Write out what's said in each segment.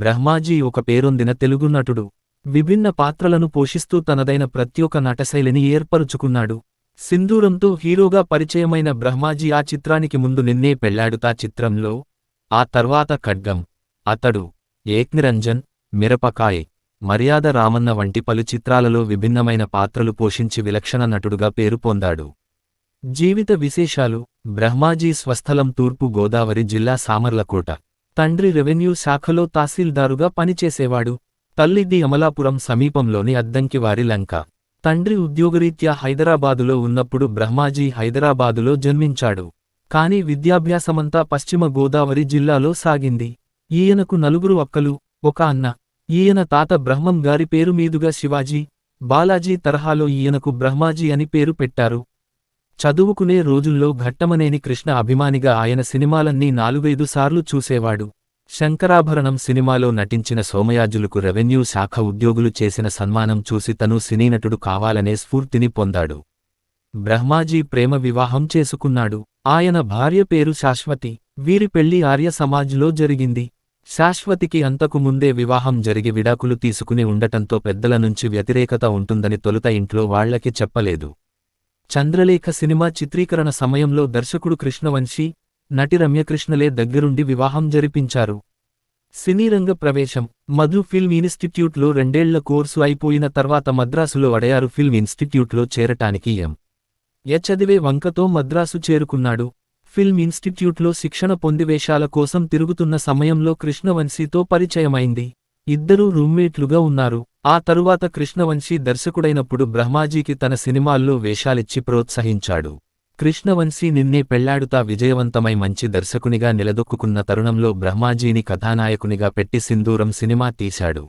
బ్రహ్మాజీ ఒక పేరొందిన తెలుగు నటుడు. విభిన్న పాత్రలను పోషిస్తూ తనదైన ప్రత్యేక నటశైలిని ఏర్పరుచుకున్నాడు. సింధూరంతో హీరోగా పరిచయమైన బ్రహ్మాజీ ఆ చిత్రానికి ముందు నిన్నే పెళ్ళాడుతా చిత్రంలో. ఆ తర్వాత ఖడ్గం అతడు ఏక్నిరంజన్ మిరపకాయ్ మర్యాద రామన్న వంటి పలు చిత్రాలలో విభిన్నమైన పాత్రలు పోషించి విలక్షణ నటుడుగా పేరు పొందాడు. జీవిత విశేషాలు బ్రహ్మాజీ స్వస్థలం తూర్పు గోదావరి జిల్లా సామర్లకోట. తండ్రి రెవెన్యూ శాఖలో తహసీల్దారుగా పనిచేసేవాడు. తల్లిది అమలాపురం సమీపంలోని అద్దంకివారి లంక. తండ్రి ఉద్యోగరీత్యా హైదరాబాదులో ఉన్నప్పుడు బ్రహ్మాజీ హైదరాబాదులో జన్మించాడు. కాని విద్యాభ్యాసమంతా పశ్చిమ గోదావరి జిల్లాలో సాగింది. ఈయనకు నలుగురు అక్కలు ఒక అన్న. ఈయన తాత బ్రహ్మం గారి పేరు మీదుగా శివాజీ. బాలాజీ తరహాలో ఈయనకు బ్రహ్మాజీ అని పేరు పెట్టారు. చదువుకునే రోజుల్లో ఘట్టమనేని కృష్ణ అభిమానిగా ఆయన సినిమాలన్నీ నాలుగైదు సార్లు చూసేవాడు. శంకరాభరణం సినిమాలో నటించిన సోమయాజులకు రెవెన్యూ శాఖ ఉద్యోగులు చేసిన సన్మానం చూసి తను సినీనటుడు కావాలనే స్ఫూర్తిని పొందాడు. బ్రహ్మాజీ ప్రేమ వివాహం చేసుకున్నాడు. ఆయన భార్య పేరు శాశ్వతి. వీరి పెళ్ళి ఆర్య సమాజ్లో జరిగింది. శాశ్వతికి అంతకు ముందే వివాహం జరిగి విడాకులు తీసుకుని ఉండటంతో పెద్దల నుంచి వ్యతిరేకత ఉంటుందని తొలుత ఇంట్లో వాళ్ళకి చెప్పలేదు. చంద్రలేఖ సినిమా చిత్రీకరణ సమయంలో దర్శకుడు కృష్ణవంశీ నటి రమ్యకృష్ణలే దగ్గరుండి వివాహం జరిపించారు. సినీరంగ ప్రవేశం. మధు ఫిల్మ్ ఇన్స్టిట్యూట్లో రెండేళ్ళ కోర్సు అయిపోయిన తర్వాత మద్రాసులో అడయారు ఫిల్మ్ ఇన్స్టిట్యూట్లో చేరటానికి ఎం. ఎ చదివే వంకతో మద్రాసు చేరుకున్నాడు. ఫిల్మ్ ఇన్స్టిట్యూట్లో శిక్షణ పొంది వేషాల కోసం తిరుగుతున్న సమయంలో కృష్ణవంశీతో పరిచయమైంది. ఇద్దరూ రూమ్మేట్లుగా ఉన్నారు. ఆ తరువాత కృష్ణవంశీ దర్శకుడైనప్పుడు బ్రహ్మాజీకి తన సినిమాల్లో వేషాలిచ్చి ప్రోత్సహించాడు. కృష్ణవంశీ నిన్నే పెళ్ళాడుతా విజయవంతమై మంచి దర్శకునిగా నిలదొక్కుకున్న తరుణంలో బ్రహ్మాజీని కథానాయకునిగా పెట్టి సింధూరం సినిమా తీశాడు.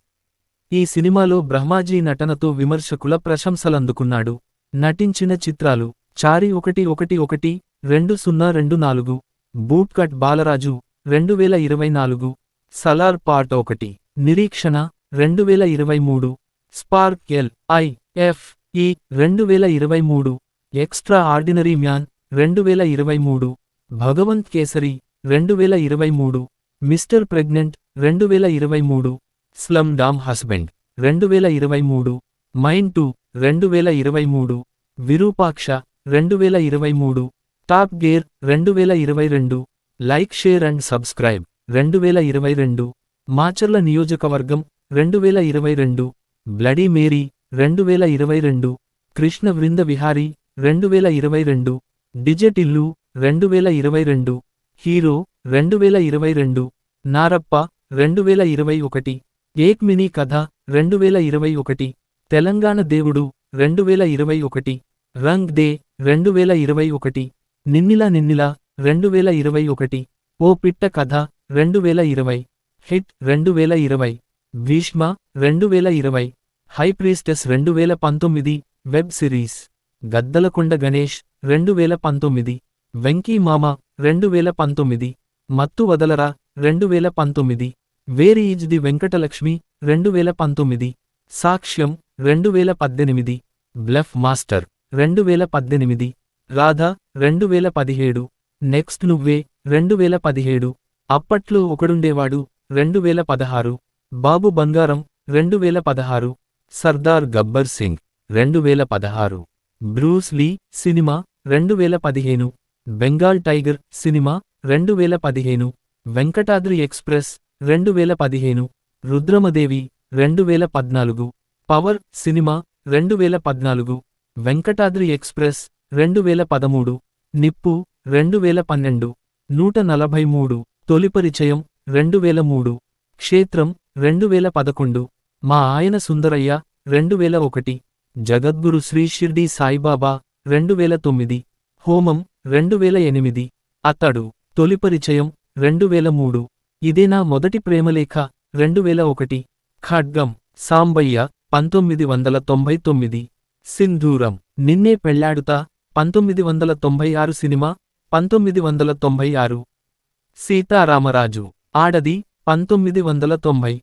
ఈ సినిమాలో బ్రహ్మాజీ నటనతో విమర్శకుల ప్రశంసలందుకున్నాడు. నటించిన చిత్రాలు చారి ఒకటి ఒకటి ఒకటి రెండు సున్నా రెండు నాలుగు బూట్కట్ బాలరాజు రెండు వేల ఇరవై నాలుగు సలార్ పార్ట్ ఒకటి నిరీక్షణ రెండు వేల ఇరవై మూడు స్పార్క్ ఎల్ ఐ ఎఫ్ ఈ రెండు వేల ఇరవై మూడు ఎక్స్ట్రా ఆర్డినరీ మ్యాన్ రెండు వేల ఇరవై మూడు భగవంత్ కేసరి రెండు వేల ఇరవై మూడు మిస్టర్ ప్రెగ్నెంట్ రెండు వేల ఇరవై మూడు స్లమ్ డామ్ హస్బెండ్ రెండు వేల ఇరవై మూడు మైండ్ టూ రెండు వేల ఇరవై మూడు విరూపాక్ష రెండు వేల ఇరవై మూడు టాప్ గేర్ రెండు వేల ఇరవై రెండు లైక్ షేర్ అండ్ సబ్స్క్రైబ్ రెండు వేల ఇరవై రెండు మాచర్ల నియోజకవర్గం రెండు వేల ఇరవై రెండు బ్లడీ మేరీ రెండు వేల ఇరవై రెండు కృష్ణ వృంద విహారీ రెండు వేల ఇరవై రెండు డిజెట్ ఇల్లు రెండు వేల ఇరవై రెండు హీరో రెండు వేల ఇరవై రెండు నారప్ప రెండు వేల ఇరవై ఒకటి ఏక్ మినీ కథ రెండు వేల ఇరవై ఒకటి తెలంగాణ దేవుడు రెండు వేల ఇరవై ఒకటి రంగ్ దే రెండు వేల ఇరవై ఒకటి నిన్నిలా నిన్నిలా రెండు వేల ఇరవై ఒకటి ఓ పిట్ట కథ రెండు వేల ఇరవై హిట్ రెండు వేల ఇరవై భీష్మ రెండు వేల ఇరవై హై ప్రీస్టెస్ రెండు వేల పంతొమ్మిది వెబ్ సిరీస్ గద్దలకొండ గణేష్ రెండు వేల పంతొమ్మిది. వెంకీ మామ రెండు వేల పంతొమ్మిది. మత్తు వదలరా రెండు వేల పంతొమ్మిది. వేరి ఈజ్ ది వెంకటలక్ష్మి రెండు వేల పంతొమ్మిది. సాక్ష్యం రెండు వేల పద్దెనిమిది. బ్లఫ్ మాస్టర్ రెండు వేల పద్దెనిమిది. రాధ రెండు వేల పదిహేడు. నెక్స్ట్ నువ్వే రెండు వేల పదిహేడు. అప్పట్లో ఒకడుండేవాడు రెండు వేల పదహారు. బాబు బంగారం రెండు వేల పదహారు. సర్దార్ గబ్బర్ సింగ్ రెండు వేల పదహారు. బ్రూస్ లీ సినిమా రెండు వేల పదిహేను బెంగాల్ టైగర్ సినిమా రెండు వేల పదిహేను వెంకటాద్రి ఎక్స్ప్రెస్ రెండు వేల పదిహేను రుద్రమదేవి రెండు వేల పద్నాలుగు పవర్ సినిమా రెండు వేల పద్నాలుగు వెంకటాద్రి ఎక్స్ప్రెస్ రెండు వేల పదమూడు నిప్పు రెండు వేల పన్నెండు నూట నలభై మూడు తొలి పరిచయం రెండు వేల మూడు క్షేత్రం రెండు వేల పదకొండు మా ఆయన సుందరయ్య రెండు వేల ఒకటి జగద్గురు శ్రీ షిర్డీ సాయిబాబా రెండు వేల తొమ్మిది హోమం రెండు వేల ఎనిమిది అతడు తొలి పరిచయం రెండు వేల మూడు ఇదే నా మొదటి ప్రేమలేఖ రెండు వేల ఒకటి ఖడ్గం సాంబయ్య పంతొమ్మిది వందల తొంభై తొమ్మిది సింధూరం నిన్నే పెళ్ళాడుతా పంతొమ్మిది వందల తొంభై ఆరు సినిమా పంతొమ్మిది వందల తొంభై ఆరు సీతారామరాజు ఆడది పంతొమ్మిది వందల తొంభై